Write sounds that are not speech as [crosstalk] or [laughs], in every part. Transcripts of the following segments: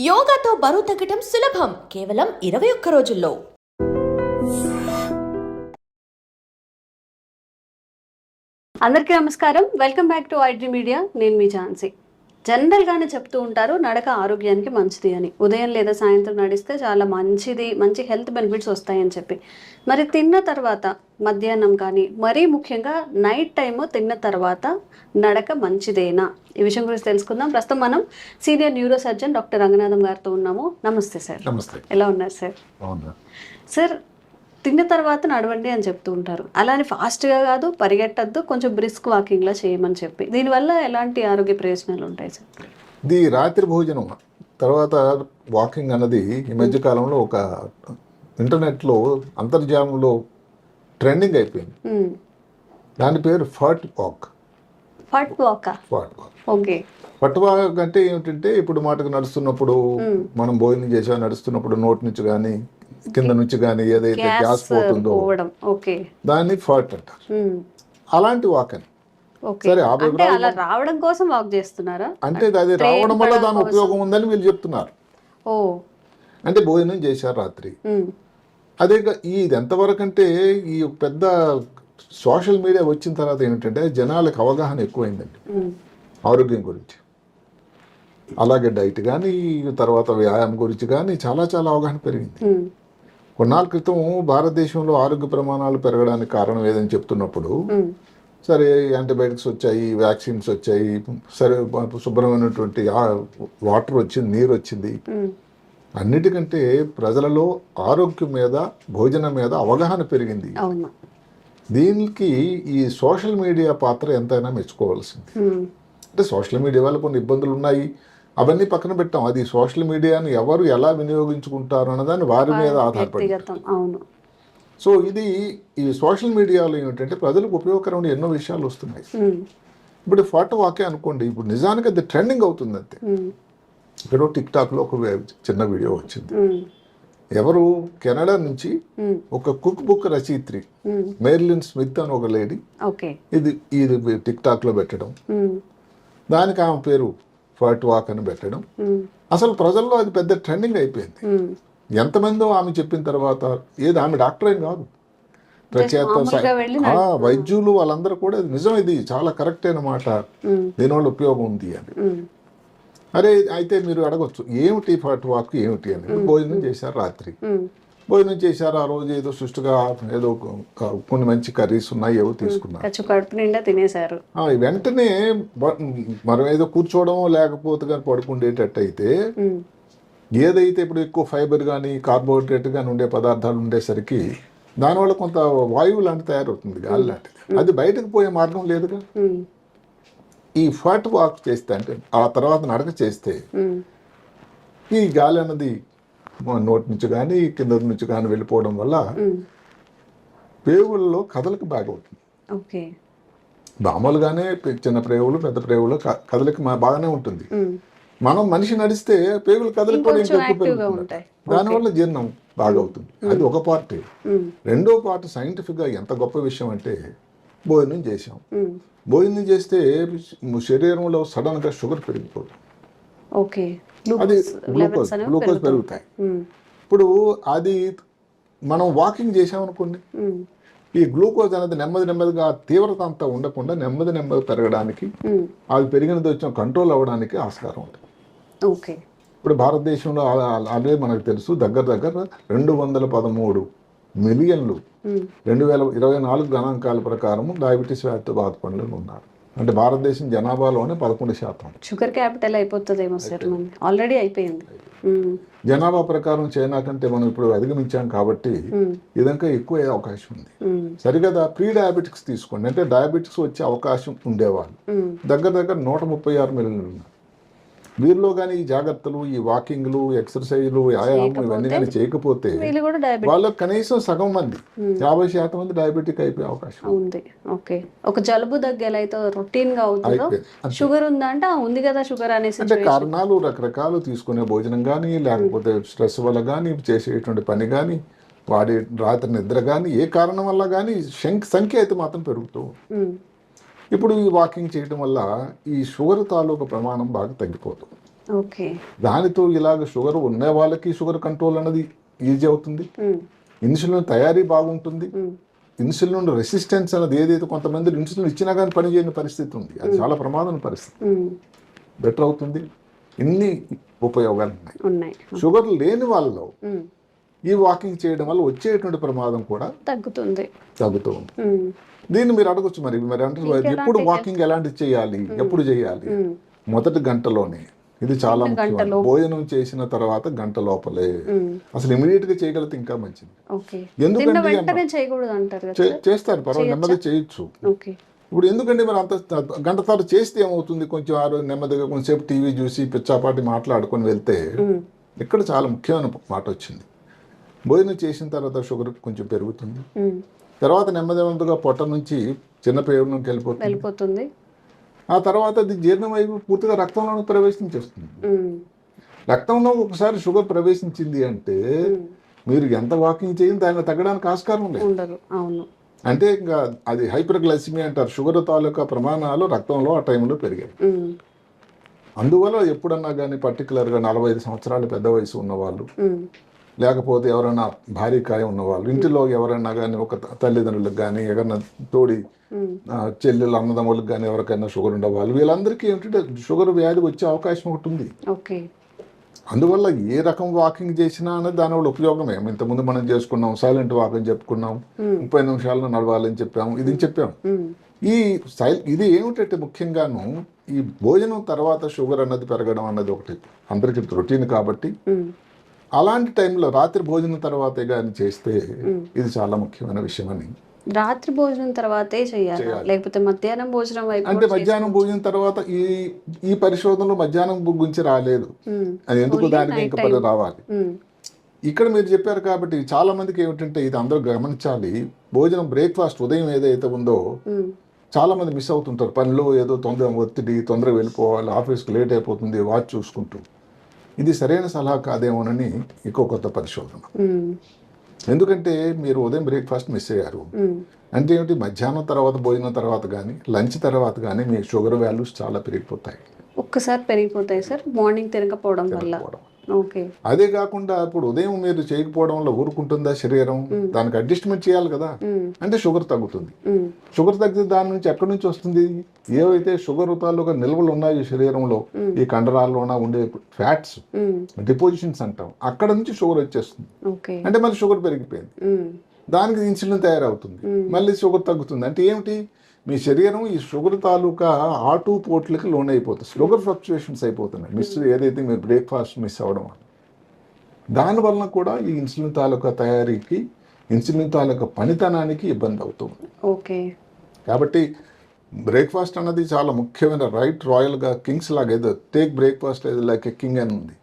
యోగాతో బరువు తగ్గటం సులభం. కేవలం ఇరవై ఒక్క రోజుల్లో. అందరికీ నమస్కారం. Welcome back to iDream media. నేను మీ ఝాన్సీ. జనరల్గానే చెప్తూ ఉంటారు నడక ఆరోగ్యానికి మంచిది అని. ఉదయం లేదా సాయంత్రం నడిస్తే చాలా మంచిది మంచి హెల్త్ బెనిఫిట్స్ వస్తాయని చెప్పి. మరి తిన్న తర్వాత మధ్యాహ్నం కానీ మరీ ముఖ్యంగా నైట్ టైము తిన్న తర్వాత నడక మంచిదేనా? ఈ విషయం గురించి తెలుసుకుందాం. ప్రస్తుతం మనం senior neuro surgeon doctor Ranganatham గారితో ఉన్నాము. నమస్తే సార్. నమస్తే. ఎలా ఉన్నారు సార్? సార్ తిన్న తర్వాత నడవండి అని చెప్తూ ఉంటారు. అలానే ఫాస్ట్గా కాదు పరిగెట్టద్దు కొంచెం బ్రిస్క్ వాకింగ్లా చేయమని చెప్పి. దీనివల్ల ఎలాంటి ఆరోగ్య ప్రయోజనాలు ఉంటాయి సార్? ఇది రాత్రి భోజనం. తర్వాత వాకింగ్ అన్నది ఈ మధ్య కాలంలో ఒక ఇంటర్నెట్లో అంతర్జాలంలో ట్రెండింగ్ అయిపోయింది. దాని పేరు fart walk fart Vaka fart walk okay. Fart walk అంటే ఏమిటంటే ఇప్పుడు మాటకు నడుస్తున్నప్పుడు మనం భోజనం చేసా నడుస్తున్నప్పుడు నోటి నుంచి కానీ కింద నుంచి కానీ ఏదైతే గ్యాస్ పోతుందో దాన్ని ఫర్ట్ అంటారు. అలాంటి వాక్ అని. సరే అలా రావడం కోసం వాక్ చేస్తున్నారా? అంటే అది రావడం వల్ల దాని ఉపయోగం ఉందని వీళ్ళు చెప్తున్నారు. అంటే భోజనం చేశారు రాత్రి. అదే ఇది ఎంతవరకు అంటే ఈ పెద్ద సోషల్ మీడియా వచ్చిన తర్వాత ఏమిటంటే జనాలకు అవగాహన ఎక్కువైందండి. ఆరోగ్యం గురించి. అలాగే డైట్ కానీ తర్వాత వ్యాయామం గురించి కానీ చాలా చాలా అవగాహన పెరిగింది. కొన్నాళ్ళ క్రితం భారతదేశంలో ఆరోగ్య ప్రమాణాలు పెరగడానికి కారణం ఏదని చెప్తున్నప్పుడు. సరే యాంటీబయాటిక్స్ వచ్చాయి వ్యాక్సిన్స్ వచ్చాయి సరే శుభ్రమైనటువంటి వాటర్ వచ్చింది నీరు వచ్చింది. అన్నిటికంటే ప్రజలలో ఆరోగ్యం మీద భోజనం మీద అవగాహన పెరిగింది దీనికి ఈ సోషల్ మీడియా పాత్ర ఎంతైనా మెచ్చుకోవాల్సింది. అంటే సోషల్ మీడియా వల్ల కొన్ని ఇబ్బందులు ఉన్నాయి అవన్నీ పక్కన పెట్టాం అది సోషల్ మీడియాని ఎవరు ఎలా వినియోగించుకుంటారు అన్నదాన్ని వారి మీద ఆధారపడి సో ఇది ఈ సోషల్ మీడియాలో ఏమిటంటే ప్రజలకు ఉపయోగకరమైన ఎన్నో విషయాలు వస్తున్నాయి. ఇప్పుడు ఫోటో వాకే అనుకోండి ఇప్పుడు నిజానికి అది ట్రెండింగ్ అవుతుంది అంతే. ఇక్కడ టిక్ టాక్లో ఒక చిన్న వీడియో వచ్చింది. ఎవరు కెనడా నుంచి. ఒక కుక్ బుక్ రచయిత్రి. మేర్లిన్ స్మిత్ అని ఒక లేడీ ఇది ఇది టిక్ టాక్లో పెట్టడం మ్మ్. దానికి ఆమె పేరు ఫర్ట్ వాక్ అని పెట్టడం. అసలు ప్రజల్లో అది పెద్ద ట్రెండింగ్ అయిపోయింది. ఎంతమందో ఆమె చెప్పిన తర్వాత ఏది ఆమె డాక్టర్ ఏం కాదు ప్రత్యేక వైద్యులు వాళ్ళందరూ కూడా నిజం ఇది చాలా కరెక్ట్ అయిన మాట. దీనివల్ల ఉపయోగం ఉంది అని. అరే అయితే మీరు అడగొచ్చు ఏమిటి ఫర్ట్ వాక్ ఏమిటి అని భోజనం చేశారు రాత్రి. భోజనం చేశారు ఆ రోజు ఏదో సుష్టుగా ఏదో కొన్ని మంచి కర్రీస్ ఉన్నాయి ఏవో తీసుకున్నారు ఖర్చు కడుపు నిండా తినేశారు వెంటనే మనం ఏదో కూర్చోవడం లేకపోతే కానీ పడుకుండేటట్టు అయితే. ఏదైతే ఇప్పుడు ఎక్కువ ఫైబర్ కానీ కార్బోహైడ్రేట్ కానీ ఉండే పదార్థాలు ఉండేసరికి దానివల్ల కొంత వాయువు లాంటి తయారవుతుంది గాలి లాంటిది అది బయటకు పోయే మార్గం లేదుగా. ఈ ఫట్ వాక్ చేస్తే అంటే ఆ తర్వాత నడక చేస్తే. ఈ గాలి అన్నది నోటి నుంచి కానీ కింద నుంచి కానీ వెళ్ళిపోవడం వల్ల. పేగులలో కదలిక బాగా అవుతుంది. ఓకే. మామూలుగానే చిన్న ప్రేవులు పెద్ద ప్రేవులు క- కదలిక మా- బాగానే ఉంటుంది. మనం మనిషి నడిస్తే పేగులు కదలిక కూడా దానివల్ల జీర్ణం బాగా అవుతుంది. అది ఒక పార్ట్. రెండో పార్ట్ సైంటిఫిక్గా ఎంత గొప్ప విషయం అంటే భోజనం చేసాం. భోజనం చేస్తే శరీరంలో సడన్గా షుగర్ పెరిగిపోతుంది. ఓకే. అది గ్లూకోజ్ గ్లూకోజ్ పెరుగుతాయి. ఇప్పుడు అది మనం వాకింగ్ చేసామనుకోండి. ఈ గ్లూకోజ్ అనేది నెమ్మది నెమ్మదిగా తీవ్రత అంతా ఉండకుండా నెమ్మది నెమ్మది పెరగడానికి. అది పెరిగినది వచ్చిన కంట్రోల్ అవ్వడానికి ఆస్కారం ఉంటుంది ఓకే ఇప్పుడు భారతదేశంలో అదే మనకు తెలుసు దగ్గర దగ్గర రెండు వందల పదమూడు మిలియన్లు. రెండు వేల ఇరవై నాలుగు గణాంకాల ప్రకారం డయాబెటీస్ వ్యాధితో బాధపడులు ఉన్నారు అంటే భారతదేశం జనాభాలోనే పదకొండు శాతం షుగర్ క్యాపిటల్ అయిపోతుందేమో సార్ ఆల్రెడీ అయిపోయింది. జనాభా ప్రకారం చైనా కంటే మనం ఇప్పుడు అధిగమించాం కాబట్టి. ఇదంకా ఎక్కువ అవకాశం ఉంది. సరిగదా ప్రీ డయాబెటిక్స్ తీసుకోండి అంటే డయాబెటిక్స్ వచ్చే అవకాశం ఉండేవాళ్ళు. దగ్గర దగ్గర నూట ముప్పై ఆరు మిలియన్లు ఉన్నారు వీరిలో కానీ ఈ జాగ్రత్తలు ఈ వాకింగ్లు ఎక్సర్సైజ్లు వ్యాయామం ఇవన్నీ కానీ చేయకపోతే వాళ్ళకి కనీసం సగం మంది యాభై శాతం మంది డయాబెటిక్ అయిపోయే అవకాశం ఉంది. ఓకే. ఒక జలుబు దగ్గు ఎలా అయితే రొటీన్గా అవుతుందో. షుగర్ ఉందా అంటే "ఆ, ఉంది కదా షుగర్ అనేసి అంటే కారణాలు రకరకాలు తీసుకునే భోజనం కానీ లేకపోతే స్ట్రెస్ వల్ల కానీ చేసేటువంటి పని కానీ వాడి రాత్రి నిద్ర కానీ ఏ కారణం వల్ల కానీ సంఖ్య అయితే మాత్రం పెరుగుతూ. ఇప్పుడు ఈ వాకింగ్ చేయడం వల్ల ఈ షుగర్ తాలూకు ప్రమాణం బాగా తగ్గిపోతుంది ఓకే. దానితో ఇలాగ షుగర్ ఉన్న వాళ్ళకి షుగర్ కంట్రోల్ అన్నది ఈజీ అవుతుంది. ఇన్సులిన్ తయారీ బాగుంటుంది. ఇన్సులిన్ రెసిస్టెన్స్ అనేది ఏదైతే కొంతమంది ఇన్సులిన్ ఇచ్చినా కానీ పని చేయని పరిస్థితి ఉంది. అది చాలా ప్రమాదం పరిస్థితి. బెటర్ అవుతుంది. ఇన్ని ఉపయోగాలు ఉన్నాయి. షుగర్ లేని వాళ్ళలో ఈ వాకింగ్ చేయడం వల్ల వచ్చేటువంటి ప్రమాదం కూడా తగ్గుతుంది. తగ్గుతూ ఉంది. దీన్ని మీరు అడగచ్చు మరి. మరి అంటే ఎప్పుడు వాకింగ్ ఎలాంటి చేయాలి? ఎప్పుడు చేయాలి? మొదటి గంటలోనే. ఇది చాలా ముఖ్యం. భోజనం చేసిన తర్వాత గంట లోపలే. అసలు ఇమీడియట్గా చేయగలిగితే ఇంకా మంచిది. చే- చేస్తారు పర్వాలేదు నెమ్మదిగా చేయొచ్చు. ఇప్పుడు ఎందుకండి మరి అంత గంట తర్వాత చేస్తే ఏమవుతుంది? కొంచెం ఆరో నెమ్మదిగా కొంచెంసేపు టీవీ చూసి పిచ్చాపాటి మాట్లాడుకొని వెళ్తే ఇక్కడ చాలా ముఖ్యమైన మాట వచ్చింది. భోజనం చేసిన తర్వాత షుగర్ కొంచెం పెరుగుతుంది. తర్వాత నెమ్మది నెమ్మదిగా పొట్ట నుంచి చిన్న పేరులోకి వెళ్ళిపోతుంది. వెళ్ళిపోతుంది. ఆ తర్వాత అది జీర్ణమై పూర్తిగా రక్తంలోకి ప్రవేశించేస్తుంది. రక్తంలో ఒకసారి షుగర్ ప్రవేశించింది అంటే మీరు ఎంత వాకింగ్ చేయండి దాన్ని తగ్గడానికి ఆస్కారం లేదు ఉండదు. అవును. అంటే ఇంకా అది హైపర్ గ్లైసిమియా అంటారు. షుగర్ తాలూకా ప్రమాణాలు రక్తంలో ఆ టైంలో పెరిగాయి. అందువల్ల ఎప్పుడన్నా కానీ పర్టికులర్గా నలభై ఐదు సంవత్సరాలు పెద్ద వయసు ఉన్నవాళ్ళు లేకపోతే ఎవరైనా భారీ కాయ ఉన్నవాళ్ళు ఇంటిలో ఎవరైనా కానీ ఒక తల్లిదండ్రులకు కానీ ఎవరైనా తోడి చెల్లెలు అన్నదమ్ములకు కానీ ఎవరికైనా షుగర్ ఉండేవాళ్ళు వీళ్ళందరికీ ఏంటంటే షుగర్ వ్యాధి వచ్చే అవకాశం ఒకటి ఉంది. అందువల్ల ఏ రకం వాకింగ్ చేసినా అనేది దానివల్ల ఉపయోగమే. ఇంతకుముందు మనం చేసుకున్నాం సైలెంట్ వాకింగ్ చెప్పుకున్నాం ముప్పై నిమిషాల్లో నడవాలని చెప్పాము ఇది చెప్పాం. ఈ సై ఇది ఏమిటంటే ముఖ్యంగాను ఈ భోజనం తర్వాత షుగర్ అన్నది పెరగడం అన్నది ఒకటి. అందరికీ రొటీన్ కాబట్టి అలాంటి టైంలో రాత్రి భోజనం తర్వాతే కానీ చేస్తే ఇది చాలా ముఖ్యమైన విషయం అని రాత్రి భోజనం తర్వాతే చేయాలి? లేకపోతే మధ్యాహ్నం భోజనం వైపు అంటే మధ్యాహ్నం భోజనం తర్వాత ఈ ఈ పరిశోధనలో మధ్యాహ్నం గురించి రాలేదు. అది ఎందుకు దానికి ఇంకా పని రావాలి? ఇక్కడ మీరు చెప్పారు కాబట్టి చాలా మందికి ఏమిటంటే ఇది అందరూ గమనించాలి. భోజనం బ్రేక్ఫాస్ట్ ఉదయం ఏదైతే ఉందో చాలా మంది మిస్ అవుతుంటారు. పనిలో ఏదో తొందర ఒత్తిడి తొందరగా వెళ్ళిపోవాలి ఆఫీస్కి లేట్ అయిపోతుంది వాచ్ చూసుకుంటూ. ఇది సరైన సలహా కాదేమోనని ఇంకో కొత్త పరిశోధన. ఎందుకంటే మీరు ఉదయం బ్రేక్ఫాస్ట్ మిస్ అయ్యారు. అంటే ఏమిటి? మధ్యాహ్నం తర్వాత భోజనం తర్వాత కానీ లంచ్ తర్వాత కానీ మీ షుగర్ వాల్యూస్ చాలా పెరిగిపోతాయి. ఒక్కసారి పెరిగిపోతాయి సార్. మార్నింగ్ తినకపోవడం వల్ల. అదే కాకుండా ఇప్పుడు ఉదయం మీరు చేయకపోవడం వల్ల ఊరుకుంటుందా శరీరం? దానికి అడ్జస్ట్మెంట్ చేయాలి కదా. అంటే షుగర్ తగ్గుతుంది. షుగర్ తగ్గితే దాని నుంచి ఎక్కడి నుంచి వస్తుంది? ఏవైతే షుగర్ తాలూకా నిల్వలు ఉన్నాయి శరీరంలో ఈ కండరాల్లోన ఉండే ఫ్యాట్స్ డిపోజిషన్స్ అంటాం. అక్కడ నుంచి షుగర్ వచ్చేస్తుంది. అంటే మళ్ళీ షుగర్ పెరిగిపోయింది. దానికి ఇన్సులిన్ తయారవుతుంది. మళ్ళీ షుగర్ తగ్గుతుంది. అంటే ఏమిటి? మీ శరీరం ఈ షుగర్ తాలూకా ఆటు పోట్లకి లోన్ అయిపోతుంది షుగర్ ఫ్లక్చుయేషన్స్ అయిపోతున్నాయి. మిస్ ఏదైతే మీరు బ్రేక్ఫాస్ట్ మిస్ అవ్వడం వల్ల. దాని వలన కూడా ఈ ఇన్సులిన్ తాలూకా తయారీకి ఇన్సులిన్ తాలూకా పనితనానికి ఇబ్బంది అవుతుంది. ఓకే. కాబట్టి బ్రేక్ఫాస్ట్ అన్నది చాలా ముఖ్యమైన రైట్ రాయల్గా కింగ్స్ లాగా ఏదో టేక్ బ్రేక్ఫాస్ట్ ఏదో లైక్ ఎ కింగ్ అని ఉంది.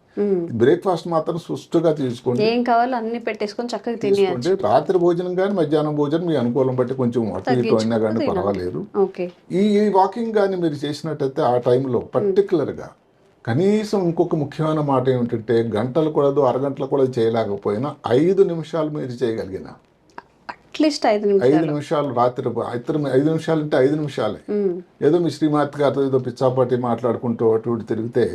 బ్రేక్ఫాస్ట్ మాత్రం సుష్టుగా తీసుకోండి. ఏం కావాలో అన్ని పెట్టేసుకొని చక్కగా తీసుకుంటే రాత్రి భోజనం కానీ మధ్యాహ్నం భోజనం మీ అనుకూలం బట్టి కొంచెం అటు ఇటు అయినా కానీ పర్వాలేదు. ఈ వాకింగ్ కానీ మీరు చేసినట్టయితే ఆ టైంలో పర్టికులర్గా కనీసం ఇంకొక ముఖ్యమైన మాట ఏమిటంటే గంటలు కూడా అరగంటలు కూడా చేయలేకపోయినా ఐదు నిమిషాలు మీరు చేయగలిగిన. అట్లీస్ట్ ఐదు నిమిషాలు. ఐదు నిమిషాలు రాత్రి ఇతర ఐదు నిమిషాలు అంటే ఐదు నిమిషాలే. ఉమ్, ఏదో మీ శ్రీమాతి గారితో ఏదో పిచ్చాపాటి మాట్లాడుకుంటూ అటు ఇటు తిరిగితే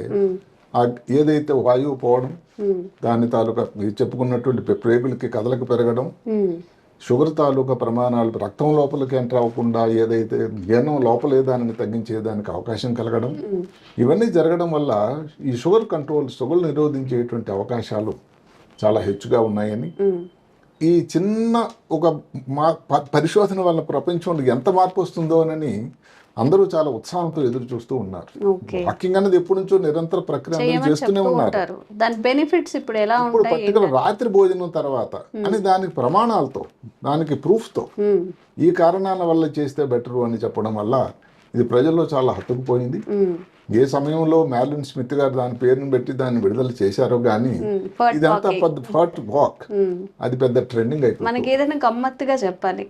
ఏదైతే వాయువు పోవడం దాని తాలూకా చెప్పుకున్నటువంటి ప్రేగులకి కదలకు పెరగడం షుగర్ తాలూకా ప్రమాణాలు రక్తం లోపలికి ఎంటర్ అవ్వకుండా ఏదైతే జీర్ణం లోపలే దానిని తగ్గించేదానికి అవకాశం కలగడం ఇవన్నీ జరగడం వల్ల ఈ షుగర్ కంట్రోల్ షుగర్ నిరోధించేటువంటి అవకాశాలు చాలా హెచ్చుగా ఉన్నాయని. ఈ చిన్న ఒక మా ప- పరిశోధన వల్ల ప్రపంచంలో ఎంత మార్పు వస్తుందో అని అందరూ చాలా ఉత్సాహంతో ఎదురు చూస్తూ ఉన్నారు. వాకింగ్ అనేది ఎప్పటి నుంచో నిరంతర ప్రక్రియ చేస్తూనే ఉన్నారు. దాని బెనిఫిట్స్ ఇప్పుడు ఎలా ఇప్పుడు ఉంటాయి పర్టికులర్ రాత్రి భోజనం తర్వాత అని దానికి ప్రమాణాలతో దానికి ప్రూఫ్తో ఈ కారణాల వల్ల చేస్తే బెటరు అని చెప్పడం వల్ల ఇది ప్రజల్లో చాలా హత్తుకుపోయింది. ఏ సమయంలో మ్యాలిన్ స్మిత్ గారు దాని పేరును పెట్టి దాన్ని విడుదల చేశారో ఫట్ ఇదంతా పెద్ద ఫట్ వాక్. అది పెద్ద ట్రెండింగ్ అయిపోయింది మనకి ఏదైనా గమ్మత్తుగా చెప్పాలి.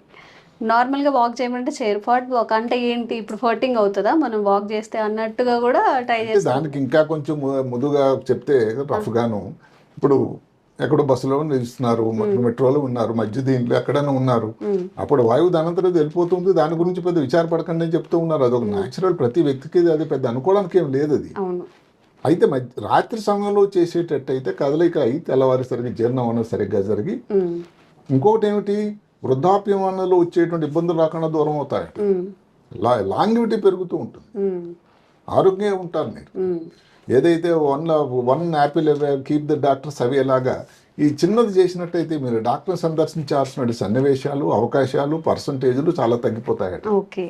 నార్మల్గా వాక్ చేయమంటే చేయరు ఫాట్ వాక్ అంటే ఏంటి? ఇప్పుడు ఫర్టింగ్ అవుతుందా? మనం వాక్ చేస్తే అన్నట్టుగా కూడా ట్రై చేస్తాం. దానికి ఇంకా కొంచెం ముదుగా చెప్తే రఫ్గాను ఇప్పుడు ఎక్కడో బస్సులో నిలుస్తున్నారు మెట్రోలో ఉన్నారు మధ్య దీంట్లో ఎక్కడైనా ఉన్నారు. అప్పుడు వాయువు దానంతరం వెళ్ళిపోతుంది దాని గురించి పెద్ద విచారపడకండి అని చెప్తూ ఉన్నారు. అదొక న్యాచురల్ ప్రతి వ్యక్తికి అది పెద్ద అనుకోవడానికి ఏం లేదు అది. అయితే రాత్రి సమయంలో చేసేటట్టయితే కదలిక అయి తెల్లవారేసరికి జీర్ణం అనేది సరిగ్గా జరిగి ఇంకొకటి ఏమిటి వృద్ధాప్యం వచ్చేటువంటి ఇబ్బందులు రాకుండా దూరం అవుతాయి లాంగివిటీ పెరుగుతూ ఉంటుంది. ఆరోగ్యంగా ఉంటారు మీరు ఏదైతే one one apple keep the doctors అవి ఎలాగా ఈ చిన్నది చేసినట్టయితే మీరు డాక్టర్ సందర్శించాల్సిన సన్నివేశాలు అవకాశాలు పర్సంటేజ్లు చాలా తగ్గిపోతాయట. ఓకే.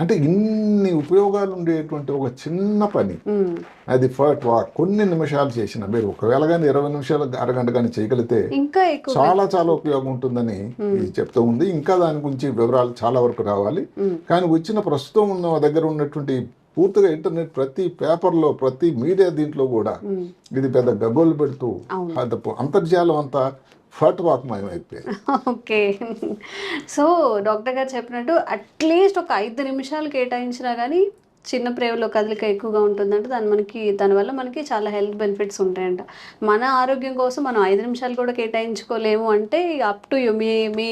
అంటే ఇన్ని ఉపయోగాలు ఉండేటువంటి ఒక చిన్న పని. అది ఫస్ట్ కొన్ని నిమిషాలు చేసిన మీరు ఒకవేళ కానీ ఇరవై నిమిషాలు అరగంట కానీ చేయగలిగితే ఇంకా చాలా చాలా ఉపయోగం ఉంటుందని ఇది చెప్తూ ఉంది. ఇంకా దాని గురించి వివరాలు చాలా వరకు రావాలి. కానీ వచ్చిన ప్రస్తుతం ఉన్న దగ్గర ఉన్నటువంటి పూర్తిగా ఇంటర్నెట్ ప్రతి పేపర్లో ప్రతి మీడియా దీంట్లో కూడా ఇది పెద్ద గగ్గోలు పెడుతూ అంతర్జాలం అంతా ఫట్ వాక్మయం అయిపోయింది ఓకే. సో డాక్టర్ గారు చెప్పినట్టు అట్లీస్ట్ ఒక ఐదు నిమిషాలు కేటాయించినా కానీ చిన్న ప్రేమలో కదలిక ఎక్కువగా ఉంటుందంటే. దాని మనకి దానివల్ల మనకి చాలా హెల్త్ బెనిఫిట్స్ ఉంటాయంట. మన ఆరోగ్యం కోసం మనం ఐదు నిమిషాలు కూడా కేటాయించుకోలేము అంటే అప్ టు యూ మీ మీ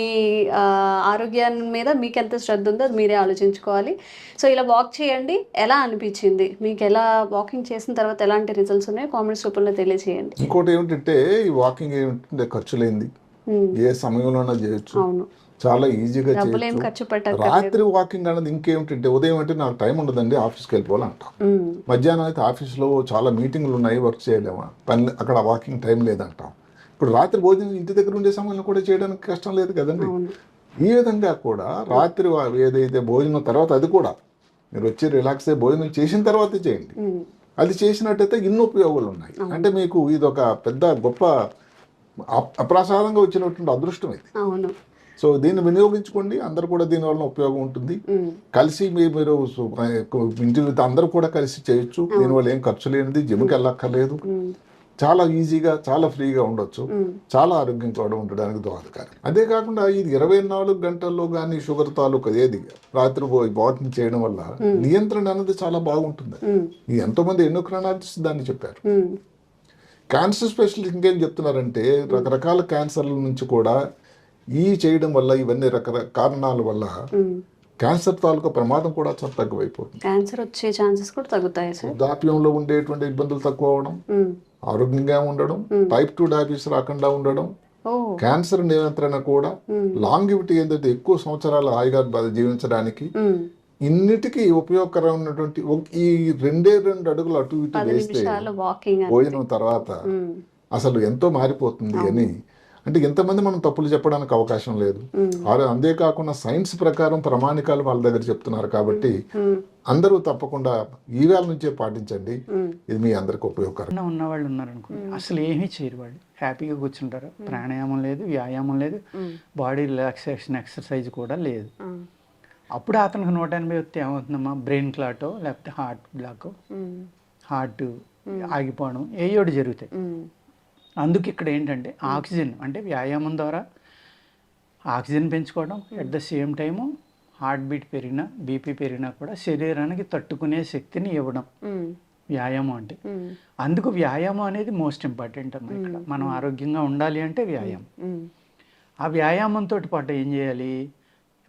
ఆరోగ్యాన్ని మీద మీకు ఎంత శ్రద్ధ ఉందో అది మీరే ఆలోచించుకోవాలి. సో ఇలా వాక్ చేయండి. ఎలా అనిపించింది? మీకు ఎలా వాకింగ్ చేసిన తర్వాత ఎలాంటి రిజల్ట్స్ ఉన్నాయో కామెంట్స్ రూపంలో తెలియజేయండి ఇంకోటి ఏమిటంటే ఈ వాకింగ్ ఏమిటంటే ఖర్చు లేనిది ఏ సమయంలోనైనా చేయొచ్చు. అవును. చాలా ఈజీగా చేయొచ్చు. రాత్రి వాకింగ్ అనేది ఇంకేమిటంటే ఉదయం అంటే నాకు టైం ఉండదండి ఆఫీస్కి వెళ్ళిపోవాలంటాం. మధ్యాహ్నం అయితే ఆఫీస్లో చాలా మీటింగ్లు ఉన్నాయి వర్క్ చేయలేమా? పని అక్కడ వాకింగ్ టైం లేదంటాం. ఇప్పుడు రాత్రి భోజనం ఇంటి దగ్గర ఉండే సమయంలో కూడా చేయడానికి కష్టం లేదు కదండి. ఈ విధంగా కూడా రాత్రి ఏదైతే భోజనం తర్వాత అది కూడా మీరు వచ్చి రిలాక్స్ అయ్యి భోజనం చేసిన తర్వాతే చేయండి. అది చేసినట్టయితే ఇన్ని ఉపయోగాలు ఉన్నాయి. అంటే మీకు ఇది ఒక పెద్ద గొప్ప అప్- అప్రసాదంగా వచ్చినటువంటి అదృష్టం ఇది. సో దీన్ని వినియోగించుకోండి. అందరు కూడా దీని వలన ఉపయోగం ఉంటుంది. కలిసి మీరు ఇంటి అందరూ కూడా కలిసి చేయొచ్చు. దీనివల్ల ఏం ఖర్చు లేనిది జిమ్కి వెళ్ళక్కర్లేదు. చాలా ఈజీగా చాలా ఫ్రీగా ఉండొచ్చు. చాలా ఆరోగ్యం కూడా ఉండడానికి దోహదకారం. అదే కాకుండా ఇది ఇరవై నాలుగు గంటల్లో కానీ షుగర్ తాలూకా ఏది రాత్రి పోయి వాకింగ్ చేయడం వల్ల నియంత్రణ అనేది చాలా బాగుంటుంది. ఇది ఎంతోమంది ఎండోక్రైనాలజిస్ట్ దాన్ని చెప్పారు. క్యాన్సర్ స్పెషలిస్ట్ ఇంకేం చెప్తున్నారంటే రకరకాల క్యాన్సర్ల నుంచి కూడా ఈ చేయడం వల్ల ఇవన్నీ రకరకాల కారణాల వల్ల. క్యాన్సర్ తాలూకా ప్రమాదం కూడా చాలా తక్కువైపోతుంది. క్యాన్సర్ వచ్చే ఛాన్సెస్ కూడా తగ్గుతాయి సార్. వృద్ధాప్యంలో ఉండేటువంటి ఇబ్బందులు తక్కువ అవడం ఆరోగ్యంగా ఉండడం టైప్ టూ డయాబెటీస్ రాకుండా ఉండడం క్యాన్సర్ నియంత్రణ కూడా లాంగివిటీ ఏంటంటే ఎక్కువ సంవత్సరాలు హాయిగా జీవించడానికి ఇన్నిటికీ ఉపయోగకరమైనటువంటి ఈ రెండే రెండు అడుగులు అటు ఇటు వేస్తే భోజనం తర్వాత అసలు ఎంతో మారిపోతుంది అని అంటే ఎంతమంది మనం తప్పులు చెప్పడానికి అవకాశం లేదు. అంతేకాకుండా సైన్స్ ప్రకారం ప్రమాణికాలు వాళ్ళ దగ్గర చెప్తున్నారు కాబట్టి అందరూ తప్పకుండా ఈవేళ నుంచే పాటించండి. ఇది మీ అందరికి ఉపయోగకరం. ఉన్న వాళ్ళు ఉన్నారనుకోండి. అసలు ఏమీ చేయరు వాళ్ళు. హ్యాపీగా కూర్చుంటారు. ప్రాణాయామం లేదు వ్యాయామం లేదు. బాడీ రిలాక్సేషన్ ఎక్సర్సైజ్ కూడా లేదు. అప్పుడు అతనికి నూట ఎనభై వస్తే ఏమవుతుందమ్మా? బ్రెయిన్ క్లాటో లేకపోతే హార్ట్ బ్లాక్? హార్ట్ ఆగిపోవడం ఏయోటి జరుగుతాయి. అందుకు ఇక్కడ ఏంటంటే ఆక్సిజన్ అంటే వ్యాయామం ద్వారా ఆక్సిజన్ పెంచుకోవడం at the same time heart beat పెరిగినా బీపీ పెరిగినా కూడా శరీరానికి తట్టుకునే శక్తిని ఇవ్వడం. ఉమ్, వ్యాయామం అంటే. ఉమ్, అందుకు వ్యాయామం అనేది మోస్ట్ ఇంపార్టెంట్ అమ్మా ఇక్కడ. మనం ఆరోగ్యంగా ఉండాలి అంటే వ్యాయామం. ఆ వ్యాయామంతో పాటు ఏం చేయాలి?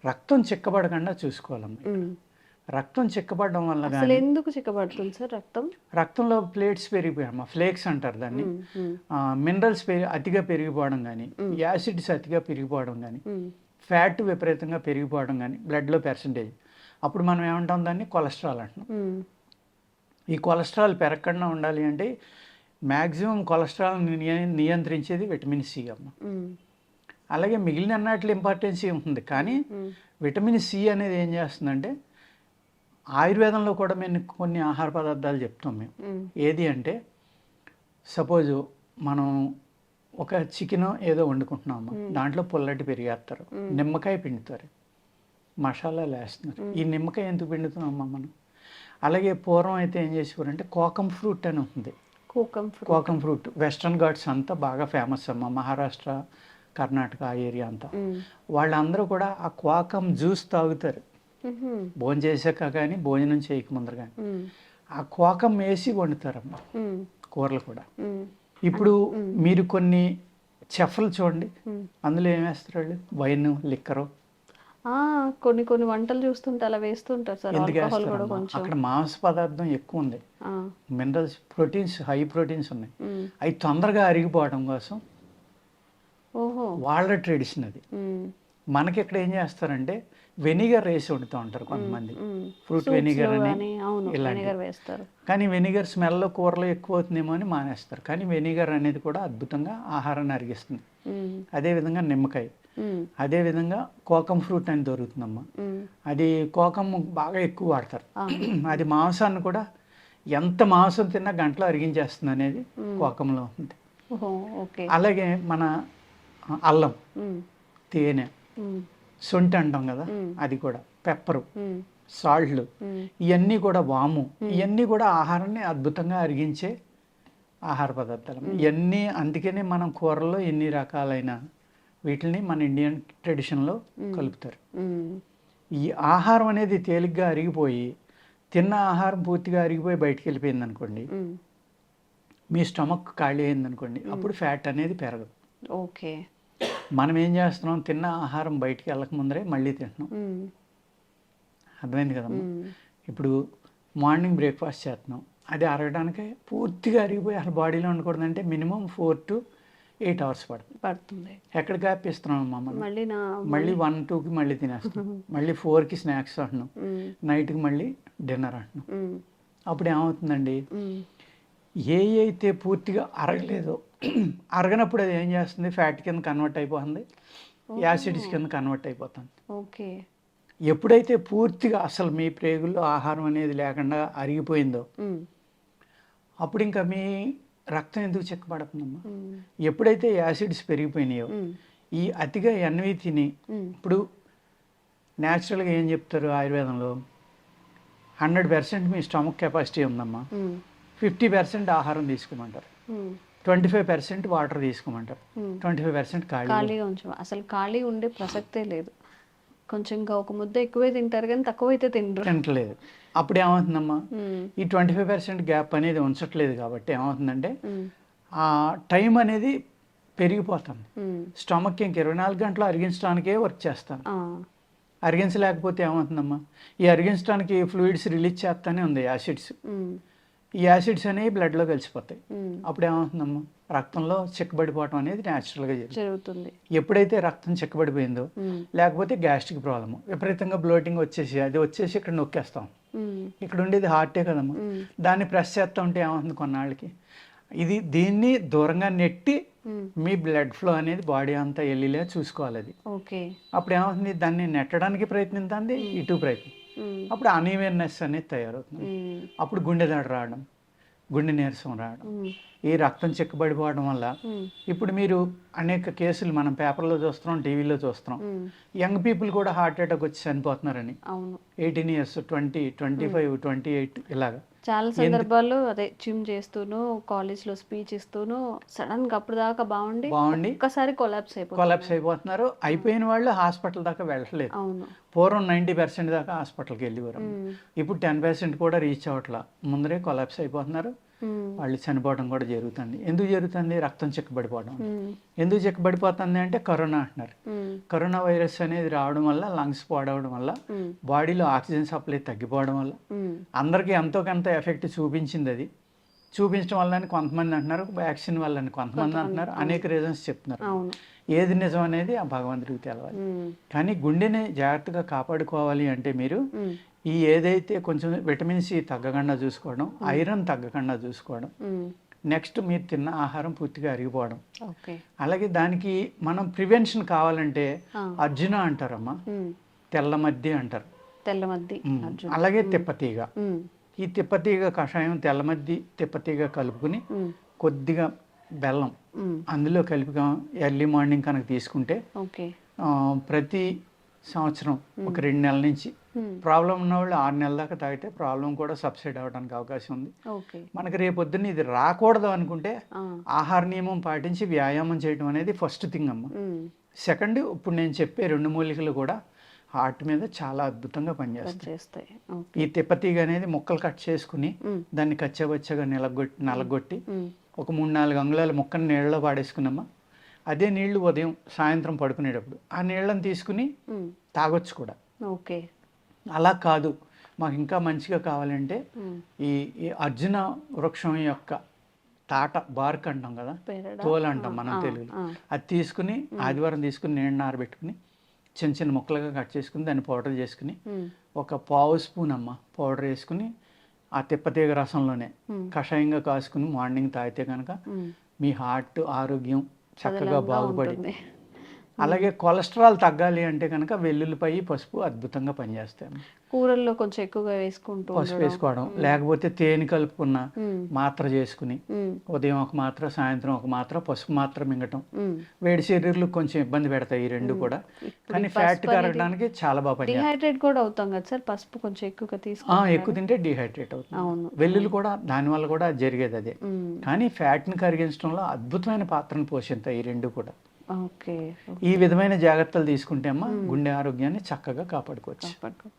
రక్తం చిక్కబడకుండా చూసుకోవాలమ్మా. రక్తం చిక్కబడడం వల్ల అసలు ఎందుకు చిక్కబడుతుంది సార్ రక్తం? రక్తంలో ప్లేట్స్ పెరిగిపోయామ్మా ఫ్లేక్స్ అంటారు దాన్ని. మినరల్స్ పెరిగి అతిగా పెరిగిపోవడం కానీ యాసిడ్స్ అతిగా పెరిగిపోవడం కానీ ఫ్యాట్ విపరీతంగా పెరిగిపోవడం కానీ బ్లడ్లో పర్సంటేజ్. అప్పుడు మనం ఏమంటాం దాన్ని? కొలెస్ట్రాల్ అంటున్నాం ఈ కొలెస్ట్రాల్ పెరగకుండా ఉండాలి అంటే మ్యాక్సిమం కొలెస్ట్రాల్ నియంత్రించేది విటమిన్ సి అమ్మ. అలాగే మిగిలిన అన్నట్లు ఇంపార్టెన్స్ ఉంటుంది కానీ విటమిన్ సి అనేది ఏం చేస్తుందంటే ఆయుర్వేదంలో కూడా మేము కొన్ని ఆహార పదార్థాలు చెప్తాం మేము. ఏది అంటే సపోజు మనం ఒక చికెన్ ఏదో వండుకుంటున్నాము దాంట్లో పుల్లటి పెరిగేస్తారు. నిమ్మకాయ పిండుతారు. మసాలాలు వేస్తున్నారు ఈ నిమ్మకాయ ఎందుకు పిండుతున్నామా మనం? అలాగే పూర్వం అయితే ఏం చేసేవారంటే కోకం ఫ్రూట్ అని ఉంది. Kokum fruit. Kokum fruit. Western Ghats అంతా బాగా ఫేమస్ అమ్మ. మహారాష్ట్ర కర్ణాటక ఆ ఏరియా అంతా. వాళ్ళందరూ కూడా ఆ కోకం జ్యూస్ తాగుతారు. భోజనం చేశాక కానీ భోజనం చేయక ముందర కానీ ఆ కోకం వేసి వండుతారమ్మ. కూరలు కూడా. ఇప్పుడు మీరు కొన్ని చెఫ్లు చూడండి. అందులో ఏం వేస్తారు వాళ్ళు? Wine liquor. కొన్ని కొన్ని వంటలు చూస్తుంటే అలా వేస్తుంటారు సార్. అక్కడ మాంస పదార్థం ఎక్కువ ఉంది. మినరల్స్ ప్రోటీన్స్ హై ప్రోటీన్స్ ఉన్నాయి. అవి తొందరగా అరిగిపోవడం కోసం వాళ్ళ ట్రెడిషన్ అది. మనకి ఇక్కడ ఏం చేస్తారంటే వెనిగర్ వేసి వండుతూ ఉంటారు కొంతమంది. ఫ్రూట్ వెనిగర్ అని వేస్తారు. కానీ వెనిగర్ స్మెల్లో కూరలో ఎక్కువ అవుతుందేమో అని మానేస్తారు. కానీ వెనిగర్ అనేది కూడా అద్భుతంగా ఆహారాన్ని అరిగిస్తుంది. ఉమ్, అదేవిధంగా నిమ్మకాయ. ఉమ్, అదేవిధంగా కోకం ఫ్రూట్ అని దొరుకుతుందమ్మా. అది కోకం బాగా ఎక్కువ వాడతారు. అది మాంసాన్ని కూడా ఎంత మాంసం తిన్నా గంటలో అరిగించేస్తుంది అనేది కోకంలో ఉంది అలాగే మన అల్లం తేనె. సొంటి అంటాం కదా అది కూడా. పెప్పరు సాల్ట్లు ఇవన్నీ కూడా వాము. ఇవన్నీ కూడా ఆహారాన్ని అద్భుతంగా అరిగించే ఆహార పదార్థాలు. ఇవన్నీ అందుకనే మనం కూరల్లో ఎన్ని రకాలైన వీటిని మన ఇండియన్ ట్రెడిషన్లో కలుపుతారు. ఈ ఆహారం అనేది తేలిగ్గా అరిగిపోయి తిన్న ఆహారం పూర్తిగా అరిగిపోయి బయటికి వెళ్ళిపోయింది అనుకోండి మీ స్టమక్ ఖాళీ అయింది అనుకోండి అప్పుడు ఫ్యాట్ అనేది పెరగదు. ఓకే. మనం ఏం చేస్తున్నాం? తిన్న ఆహారం బయటికి వెళ్ళక ముందరే మళ్ళీ తింటున్నాం. అర్థమైంది కదమ్మా? ఉమ్, ఇప్పుడు మార్నింగ్ బ్రేక్ఫాస్ట్ చేస్తున్నాం. అది అరగడానికి పూర్తిగా అరిగిపోయి అసలు బాడీలో ఉండకూడదంటే minimum four to eight hours పడుతుంది. పడుతుంది. ఎక్కడ గ్యాప్ ఇస్తున్నాం అమ్మా మనం? మళ్ళీ మళ్ళీ వన్ టూకి మళ్ళీ తినేస్తాం [laughs] మళ్ళీ ఫోర్కి స్నాక్స్ అంటున్నాం. నైట్కి మళ్ళీ డిన్నర్ అంటున్నాం. అప్పుడు ఏమవుతుందండి? ఏ అయితే పూర్తిగా అరగలేదో అరగనప్పుడు అది ఏం చేస్తుంది? ఫ్యాట్ కింద కన్వర్ట్ అయిపోతుంది. యాసిడ్స్ కింద కన్వర్ట్ అయిపోతుంది. ఓకే. ఎప్పుడైతే పూర్తిగా అసలు మీ ప్రేగుల్లో ఆహారం అనేది లేకుండా అరిగిపోయిందో అప్పుడు ఇంకా మీ రక్తం ఎందుకు చెక్కబడుతుందమ్మా? ఎప్పుడైతే యాసిడ్స్ పెరిగిపోయినాయో ఈ అతిగా ఎన్వి తిని ఇప్పుడు న్యాచురల్గా ఏం చెప్తారు ఆయుర్వేదంలో? హండ్రెడ్ పర్సెంట్ మీ స్టమక్ కెపాసిటీ ఉందమ్మా. ఫిఫ్టీ పర్సెంట్ ఆహారం తీసుకోమంటారు. ట్వంటీ ఫైవ్ పర్సెంట్ వాటర్ తీసుకోమంటారు. ట్వంటీ ఫైవ్ పర్సెంట్ ఖాళీ ఖాళీగా ఉంచు అసలు ఖాళీ ఉండే ప్రసక్తే లేదు. కొంచెం ఇంకా ఒక ముద్ద ఎక్కువే తింటారు కానీ తక్కువైతే తినరు. తింటలేదు. అప్పుడు ఏమవుతుందమ్మా? ఈ ట్వంటీ ఫైవ్ పర్సెంట్ గ్యాప్ అనేది ఉంచట్లేదు కాబట్టి ఏమవుతుందంటే ఆ టైం అనేది పెరిగిపోతుంది. స్టమక్ ఇంక ఇరవై నాలుగు గంటలు అరిగించడానికే వర్క్ చేస్తాను. అరిగించలేకపోతే ఏమవుతుందమ్మా? ఈ అరిగించడానికి ఫ్లూయిడ్స్ రిలీజ్ చేస్తానే ఉంది యాసిడ్స్. ఈ యాసిడ్స్ అనేవి బ్లడ్లో కలిసిపోతాయి. అప్పుడు ఏమవుతుందమ్మా? రక్తంలో చిక్కబడిపోవటం అనేది న్యాచురల్గా జరుగుతుంది. జరుగుతుంది. ఎప్పుడైతే రక్తం చిక్కబడిపోయిందో లేకపోతే గ్యాస్ట్రిక్ ప్రాబ్లమ్ విపరీతంగా బ్లోటింగ్ వచ్చేసి అది వచ్చేసి ఇక్కడ నొక్కేస్తాం. ఇక్కడ ఉండేది హార్టే కదమ్మా? దాన్ని ప్రెస్ చేస్తూ ఉంటే ఏమవుతుంది కొన్నాళ్ళకి? ఇది దీన్ని దూరంగా నెట్టి మీ బ్లడ్ ఫ్లో అనేది బాడీ అంతా వెళ్ళిలే చూసుకోవాలి అది. ఓకే. అప్పుడు ఏమవుతుంది? దాన్ని నెట్టడానికి ప్రయత్నిస్తుంది ఇటు ప్రయత్నం అప్పుడు అన్ఈవెన్నెస్ అనేది తయారవుతుంది. ఉమ్, అప్పుడు గుండె దడ రావడం గుండె నీరసం రావడం. ఉమ్, ఈ రక్తం చిక్కబడిపోవడం వల్ల ఇప్పుడు మీరు అనేక కేసులు మనం పేపర్లో చూస్తున్నాం టీవీలో చూస్తున్నాం. యంగ్ పీపుల్ కూడా హార్ట్ అటాక్ వచ్చి చనిపోతున్నారని. Eighteen years twenty twenty five twenty eight ఇలాగా. చాలా సందర్భాల్లో అదే జిమ్ చేస్తూను కాలేజ్లో స్పీచ్ ఇస్తూను సడన్గా అప్పుడు దాకా బాగుండి బాగుండి ఒక్కసారి కొలాప్స్ అయిపోతుంది. కొలాప్స్ అయిపోతున్నారు. అయిపోయిన వాళ్ళు హాస్పిటల్ దాకా వెళ్ళట్లేదు. అవును. పూర్వం నైంటీ పర్సెంట్ దాకా హాస్పిటల్కి వెళ్ళేవారు. ఇప్పుడు టెన్ పర్సెంట్ కూడా రీచ్ అవ్వట్లా. ముందరే కొలాప్స్ అయిపోతున్నారు. వాళ్ళు చనిపోవడం కూడా జరుగుతుంది. ఎందుకు జరుగుతుంది? రక్తం చిక్కబడిపోవడం. ఉమ్, ఎందుకు చిక్కబడిపోతుంది అంటే కరోనా అంటున్నారు. ఉమ్, కరోనా వైరస్ అనేది రావడం వల్ల లంగ్స్ పాడవడం వల్ల బాడీలో ఆక్సిజన్ సప్లై తగ్గిపోవడం వల్ల అందరికీ ఎంతో కొంత ఎఫెక్ట్ చూపించింది అది. చూపించడం వల్ల కొంతమంది అంటున్నారు వ్యాక్సిన్ వల్లని కొంతమంది అంటున్నారు అనేక రీజన్స్ చెప్తున్నారు. ఏది నిజం అనేది ఆ భగవంతుడికి తెలవాలి. కానీ గుండెని జాగ్రత్తగా కాపాడుకోవాలి అంటే మీరు ఈ ఏదైతే కొంచెం విటమిన్ సి తగ్గకుండా చూసుకోవడం ఐరన్ తగ్గకుండా చూసుకోవడం నెక్స్ట్ మీరు తిన్న ఆహారం పూర్తిగా అరిగిపోవడం. అలాగే దానికి మనం ప్రివెన్షన్ కావాలంటే. అర్జున అంటారమ్మా. తెల్ల మద్ది అంటారు. తెల్లమద్ది ఉమ్. అర్జున్. అలాగే తిప్పతీగ. ఈ తిప్పతీగ కషాయం తెల్లమద్ది తిప్పతీగ కలుపుకుని కొద్దిగా బెల్లం అందులో కలిపి ఎర్లీ మార్నింగ్ కనుక తీసుకుంటే ప్రతి సంవత్సరం ఒక రెండు నెలల నుంచి. ప్రాబ్లం ఉన్న వాళ్ళు ఆరు నెలల దాకా తాగితే ప్రాబ్లం కూడా సబ్సైడ్ అవ్వడానికి అవకాశం ఉంది. మనకి రేపొద్దున్న ఇది రాకూడదు అనుకుంటే ఆహార నియమం పాటించి వ్యాయామం చేయడం అనేది ఫస్ట్ థింగ్ అమ్మ. సెకండ్ ఇప్పుడు నేను చెప్పే రెండు మూలికలు కూడా హార్ట్ మీద చాలా అద్భుతంగా పనిచేస్తాయి. ఈ తిప్పతీగ అనేది ముక్కలు కట్ చేసుకుని దాన్ని కచ్చబచ్చగా నిలగొట్టి నలగొట్టి ఒక మూడు నాలుగు అంగుళాల ముక్కను నీళ్ళలో పాడేసుకున్నామా? అదే నీళ్ళు ఉదయం సాయంత్రం పడుకునేటప్పుడు ఆ నీళ్ళని తీసుకుని తాగొచ్చు కూడా ఓకే అలా కాదు మాకు ఇంకా మంచిగా కావాలంటే. ఈ ఈ అర్జున వృక్షం యొక్క తాట బార్క్ అంటాం కదా? తోలు అంటాం మనం తెలుగులో. అది తీసుకుని ఆదివారం తీసుకుని నీళ్ళ నారబెట్టుకుని చిన్న చిన్న ముక్కలుగా కట్ చేసుకుని దాన్ని పౌడర్ చేసుకుని. ఒక పావు స్పూన్ అమ్మ పౌడర్ వేసుకుని ఆ తిప్పతీగ రసంలోనే కషాయంగా కాసుకుని మార్నింగ్ తాగితే కనుక. మీ హార్ట్ ఆరోగ్యం చక్కగా చదలంగా బాగుపడి ఉంటుంది. అలాగే కొలెస్ట్రాల్ తగ్గాలి అంటే కనుక వెల్లుల్లిపై పసుపు అద్భుతంగా పనిచేస్తాయి కూరల్లో కొంచెం ఎక్కువగా వేసుకుంటూ పసుపు. వేసుకోవడం లేకపోతే తేనె కలుపుకున్న. మాత్ర చేసుకుని. ఉదయం ఒక మాత్ర సాయంత్రం ఒక మాత్ర పసుపు మాత్ర మింగటం. వేడి శరీరాలు కొంచెం ఇబ్బంది పెడతాయి ఈ రెండు కూడా కానీ ఫ్యాట్ కరగడానికి చాలా బాగా డిహైడ్రేట్ కూడా అవుతాం కదా సార్ పసుపు కొంచెం ఎక్కువగా ఆ, తీసుకుంటాం ఎక్కువ తింటే డిహైడ్రేట్ అవుతుంది అవును. వెల్లుల్లి కూడా దానివల్ల కూడా జరిగేది అదే. కానీ ఫ్యాట్ని కరిగించడంలో అద్భుతమైన పాత్రను పోషిస్తాయి ఈ రెండు కూడా ఈ విధమైన జాగ్రత్తలు తీసుకుంటే అమ్మ గుండె ఆరోగ్యాన్ని చక్కగా కాపాడుకోవచ్చు. కాపాడుకో.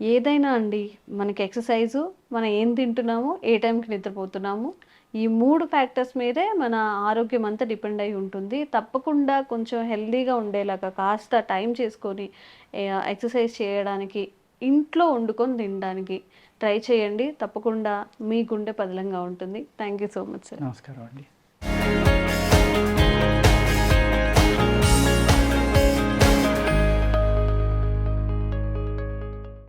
ఏదైనా అండి మనకి ఎక్సర్సైజు మనం ఏం తింటున్నాము ఏ టైంకి నిద్రపోతున్నాము ఈ మూడు ఫ్యాక్టర్స్ మీదే మన ఆరోగ్యం అంతా డిపెండ్ అయి ఉంటుంది. తప్పకుండా కొంచెం హెల్దీగా ఉండేలాగా కాస్త టైం చేసుకొని ఎక్సర్సైజ్ చేయడానికి ఇంట్లో వండుకొని తినడానికి ట్రై చేయండి. తప్పకుండా మీ గుండె పదిలంగా ఉంటుంది. Thank you so much sir నమస్కారం అండి.